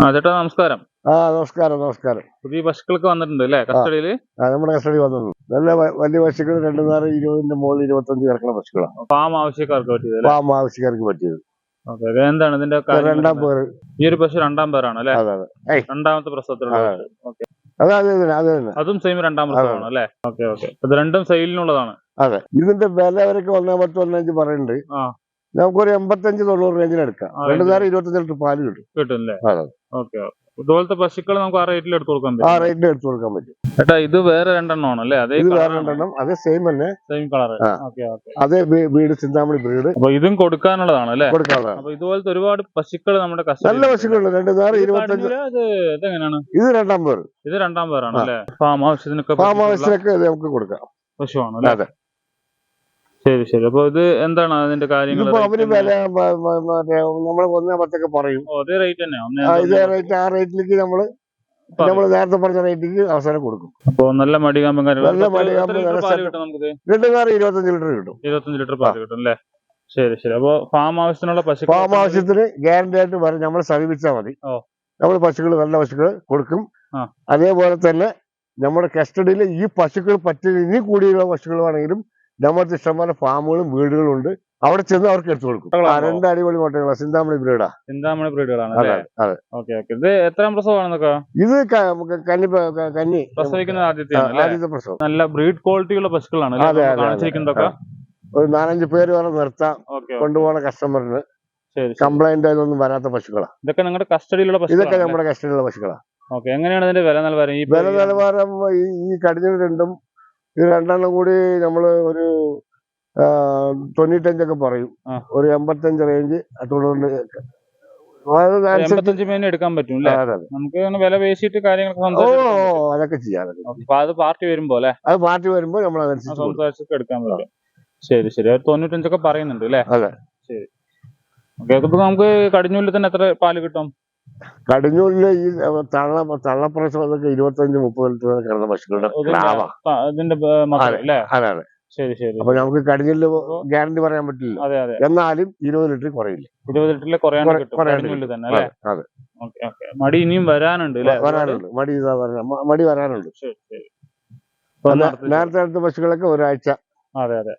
ആ ചേട്ടാ നമസ്കാരം. ആ നമസ്കാരം നമസ്കാരം. പുതിയ പശുക്കളൊക്കെ വന്നിട്ടുണ്ട് അല്ലേ? നമ്മുടെ കസ്റ്റഡി വന്നിട്ടുണ്ട്. നല്ല വലിയ പശുക്കൾ രണ്ടു നാല് ഇരുപതിന്റെ മുകളിൽ ഇരുപത്തഞ്ച് കിടക്കുന്ന പശുക്കളാണ്. ഫാം ആവശ്യക്കാർക്ക് പറ്റിയത് പാമ്പ് ആവശ്യക്കാർക്ക് പറ്റിയത്. എന്താണ് ഇതിന്റെ ഇത് രണ്ടാം പേര്. ഈ ഒരു പശു രണ്ടാം പേരാണ് അല്ലേ? രണ്ടാമത്തെ പ്രസവത്തിലുള്ളത് അതെ. സെയിം രണ്ടാം പ്രസവമാണ് അല്ലേ? Okay okay. ഇത് രണ്ടും സെയിലിനുള്ളതാണ് അതെ. ഇതിന്റെ വില അവരൊക്കെ ഒന്നേ പത്ത് പതിനഞ്ച് പറയുന്നുണ്ട്. ആ. നമുക്കൊരു എൺപത്തഞ്ച് തൊണ്ണൂറ് റേഞ്ചിന് എടുക്കാം. ആ, രണ്ടു. നേരം ഇരുപത്തഞ്ച് ലിറ്റർ പാൽ കിട്ടും. കിട്ടും അല്ലേ. ഓക്കെ ഇതുപോലത്തെ പശുക്കൾ നമുക്ക് ആ റേറ്റിൽ എടുത്തു കൊടുക്കാൻ ആ റേറ്റിൽ എടുത്തു കൊടുക്കാൻ പറ്റും. ഏട്ടാ ഇത് വേറെ രണ്ടെണ്ണമാണ് അല്ലേ അതേ ഇത് വേറെ രണ്ടെണ്ണം. അതേ സെയിം തന്നെ. സെയിം കളർ അതേ വീട് ചിന്താമണി ബ്രീഡ് അപ്പൊ ഇതും കൊടുക്കാനുള്ളതാണ് അല്ലേ കൊടുക്കാനുള്ളതാണ്. അപ്പൊ ഇതുപോലത്തെ ഒരുപാട് പശുക്കൾ നമ്മുടെ നല്ല പശുക്കളുണ്ട്. രണ്ടു നേരം ഇരുപത്തഞ്ച് ഇത് ഇത് രണ്ടാം പേര് ഇത് രണ്ടാം പേരാണ് അല്ലേ ഫാം ആവശ്യത്തിനൊക്കെ ഫാം ആവശ്യത്തിനൊക്കെ നമുക്ക് കൊടുക്കാം. പശുവാണ് അല്ലേ അതെ. ശരി ശരി. അപ്പൊ ഇത് എന്താണ് അതിന്റെ കാര്യങ്ങൾ അവർ വില നമ്മൾ ഒന്നേ പത്തൊക്കെ പറയും. അതേ റേറ്റ് തന്നെ. ഇതേ റേറ്റ് ആ റേറ്റിലേക്ക് നമ്മൾ നമ്മൾ നേരത്തെ പറഞ്ഞ റേറ്റിലേക്ക് അവസാനം കൊടുക്കും. അപ്പൊ നല്ല മടികാമ്പം നല്ല മടികാമ്പ്, നല്ല പാൽ കിട്ടും ഇരുപത്തഞ്ച് ലിറ്റർ കിട്ടും. ഇരുപത്തഞ്ച് ലിറ്റർ പാൽ കിട്ടും അല്ലേ? ശരി ശരി. അപ്പൊ ഫാം ആവശ്യത്തിനുള്ള പശു ഫാം ആവശ്യത്തിന് ഗ്യാരണ്ടി ആയിട്ട് വരെ നമ്മൾ സമീപിച്ചാൽ മതി. നമ്മൾ നമ്മൾ പശുക്കൾ നല്ല പശുക്കൾ കൊടുക്കും. അതേപോലെ തന്നെ നമ്മുടെ കസ്റ്റഡിയിൽ ഈ പശുക്കൾ പറ്റിയ ഇനി കൂടിയുള്ള പശുക്കൾ വേണമെങ്കിലും നമ്മുടെ ഇഷ്ടംപോലെ ഫാമുകളും വീടുകളും ഉണ്ട്. അവിടെ ചെന്ന് അവർക്ക് എടുത്തു കൊടുക്കും. രണ്ട് അടിപൊളി മുട്ടകളാണ് സിന്താമണി ബ്രീഡാ. ചിന്താമണി ബ്രീഡുകളാണ് അതെ അല്ലേ? അതെ ഓക്കെ ഓക്കെ. ഇത് എത്രാം പ്രസവമാണെന്നൊക്കെ ഇത് കന്നി കന്നി. പ്രസവിക്കുന്ന ആദ്യത്തെ ആദ്യത്തെ പ്രസവം. നല്ല ബ്രീഡ് ക്വാളിറ്റിയുള്ള പശുക്കളാണ്. കാണിച്ചിരിക്കുന്നതൊക്കെ? ഒരു നാലഞ്ച് പേര് വരെ നിർത്താം കൊണ്ടുപോണ കൊണ്ടുപോകുന്ന കസ്റ്റമറിന്. കംപ്ലൈന്റ് ആയതൊന്നും വരാത്ത പശുക്കളാണ് ഇതൊക്കെ നിങ്ങളുടെ കസ്റ്റഡിയിലുള്ള ഇതൊക്കെ നമ്മുടെ കസ്റ്റഡിയിലുള്ള പശുക്കളാണ് ഓക്കെ എങ്ങനെയാണ് ഇതിന്റെ വില നിലവാരം? ഈ വില നിലവാരം ഈ കടിഞ്ഞ രണ്ടും ഇത് രണ്ടെണ്ണം കൂടി നമ്മൾ ഒരു തൊണ്ണൂറ്റഞ്ചൊക്കെ പറയും. ഒരു എൺപത്തഞ്ച് റേഞ്ച് എൺപത്തഞ്ച് മീൻ എടുക്കാൻ പറ്റും അല്ലേ. നമുക്ക് വില പേശിയിട്ട് കാര്യങ്ങളൊക്കെ ഓ അതൊക്കെ ചെയ്യാം അതൊക്കെ ചെയ്യാം. അപ്പൊ അത് പാർട്ടി വരുമ്പോ അല്ലെ അത് പാർട്ടി നമ്മൾ അതനുസരിച്ച് കൊടുക്കും. സംസാരിച്ചൊക്കെ എടുക്കാൻ പറ്റും. ശരി ശരി. തൊണ്ണൂറ്റഞ്ചൊക്കെ പറയുന്നുണ്ട് അല്ലേ ഓക്കെ ഇപ്പൊ നമുക്ക് കടിഞ്ഞൂലിൽ തന്നെ എത്ര പാൽ കിട്ടും? കടിഞ്ഞൂലിൽ ഈ തള്ള തള്ളപ്രസവതൊക്കെ ഇരുപത്തഞ്ച് മുപ്പത് ലിറ്റർ കിടന്ന പശുക്കളുടെ അതെ. അതെ ശരി ശരി. അപ്പൊ നമുക്ക് കടിഞ്ഞിൽ ഗ്യാരണ്ടി പറയാൻ പറ്റില്ല. എന്നാലും ഇരുപത് ലിറ്റർ കുറയില്ല. ഇരുപത് ലിറ്ററിൽ കുറയാൻ മടി ഇനിയും വരാനുണ്ട് വരാനുണ്ട്. മടി ഇതാ വരാൻ മടി വരാനുണ്ട്. നേരത്തെ അടുത്ത പശുക്കളൊക്കെ ഒരാഴ്ച അതെ അതെ.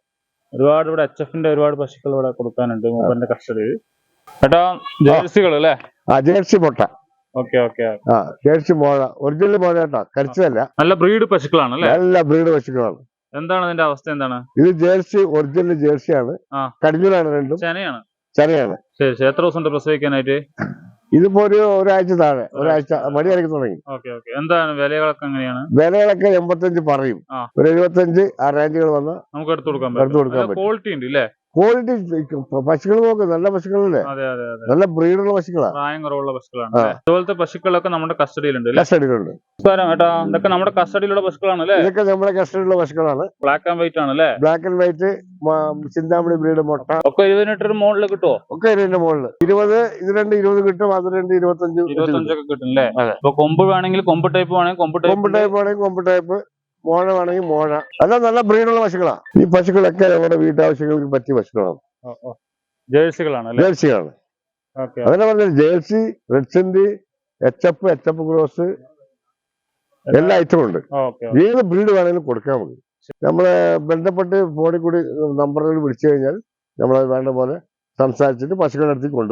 ഒരുപാട് ഇവിടെ എച്ച് എഫിന്റെ ഒരുപാട് പശുക്കൾ ഇവിടെ കൊടുക്കാനുണ്ട് മൂപ്പന്റെ കസ്റ്റഡിയിൽ. ഏട്ടാ ജേഴ്സികൾ അല്ലേ ആ ജേഴ്സി മുട്ട. ഓക്കെ ഓക്കെ ആ ജേഴ്സി മോഴ ഒറിജിനൽ മോഴ കേട്ടോ കരിച്ചതല്ല നല്ല ബ്രീഡ് പശുക്കളാണ് അല്ലേ നല്ല ബ്രീഡ് പശുക്കളാണ്. എന്താണ് അതിന്റെ അവസ്ഥ എന്താണ്? ഇത് ജേഴ്സി ഒറിജിനൽ ജേഴ്സിയാണ്. കടിഞ്ഞൂലാണ് രണ്ടും. ചെനയാണ് ചെറിയാണ് ശരി ശരി. എത്ര ദിവസം പ്രസവിക്കാനായിട്ട്? ഇതിപ്പോ ഒരു ഒരാഴ്ച താഴെ ഒരാഴ്ച മടി അരക്കി തുടങ്ങി. എന്താണ് വിലകളൊക്കെ എങ്ങനെയാണ്? വിലകളൊക്കെ എൺപത്തഞ്ച് പറയും. ഒരു എഴുപത്തഞ്ച് ആ റേഞ്ചുകൾ വന്ന് നമുക്ക് എടുത്തു കൊടുക്കാൻ എടുത്ത്. ക്വാളിറ്റി ഉണ്ട് ഇല്ലേ ക്വാളിറ്റി പശുക്കൾ നോക്ക് നല്ല പശുക്കളല്ലേ? അതെ അതെ അതെ. നല്ല ബ്രീഡുള്ള പശുക്കളാണ് പ്രായം കുറവുള്ള പശുക്കളാണ്? അതുപോലത്തെ പശുക്കളൊക്കെ നമ്മുടെ കസ്റ്റഡിയിലുണ്ട് കസ്റ്റഡിയിലുണ്ട്. നമസ്കാരം ഏട്ടാ. ഇതൊക്കെ നമ്മുടെ കസ്റ്റഡിയിലുള്ള പശുക്കളാണ് അല്ലേ? ഇതൊക്കെ നമ്മുടെ കസ്റ്റഡിയിലുള്ള പശുക്കളാണ്. ബ്ലാക്ക് ആൻഡ് വൈറ്റ് ആണ് അല്ലേ black and white Chintamani breed മുട്ട. ഒക്കെ ഇരുപതിനെട്ടൊരു മുകളിൽ കിട്ടുമോ ഒക്കെ ഇരുപതിന്റെ മുകളിൽ ഇരുപത് ഇത് രണ്ട് ഇരുപത് കിട്ടും അത് രണ്ട് ഇരുപത്തഞ്ച്. ഇരുപത്തഞ്ചൊക്കെ കിട്ടും അല്ലേ? അതെ. ഇപ്പൊ കൊമ്പ് വേണമെങ്കിൽ കൊമ്പ് ടൈപ്പ് വേണമെങ്കിൽ കൊമ്പ് കൊമ്പ് ടൈപ്പ് വേണമെങ്കിൽ കൊമ്പ് ടൈപ്പ് മോഴ വേണമെങ്കിൽ മോഴ. അല്ല നല്ല ബ്രീഡുള്ള പശുക്കളാണ് ഈ പശുക്കളൊക്കെ നമ്മുടെ വീട്ടാവശ്യങ്ങൾക്ക് പറ്റിയ പശുക്കളാണ്. ജേഴ്സികളാണ് അതന്നെ പറഞ്ഞത് jersey red saint H F H F cross എല്ലാ ഐറ്റവും ഉണ്ട്. ഏത് ബ്രീഡ് വേണമെങ്കിലും കൊടുക്കാൻ നമുക്ക് നമ്മളെ ബന്ധപ്പെട്ട് ഫോണിൽ കൂടി നമ്പറുകൾ വിളിച്ചു കഴിഞ്ഞാൽ നമ്മളത് വേണ്ട പോലെ സംസാരിച്ചിട്ട് പശുക്കളുടെ കൊണ്ടുപോകും.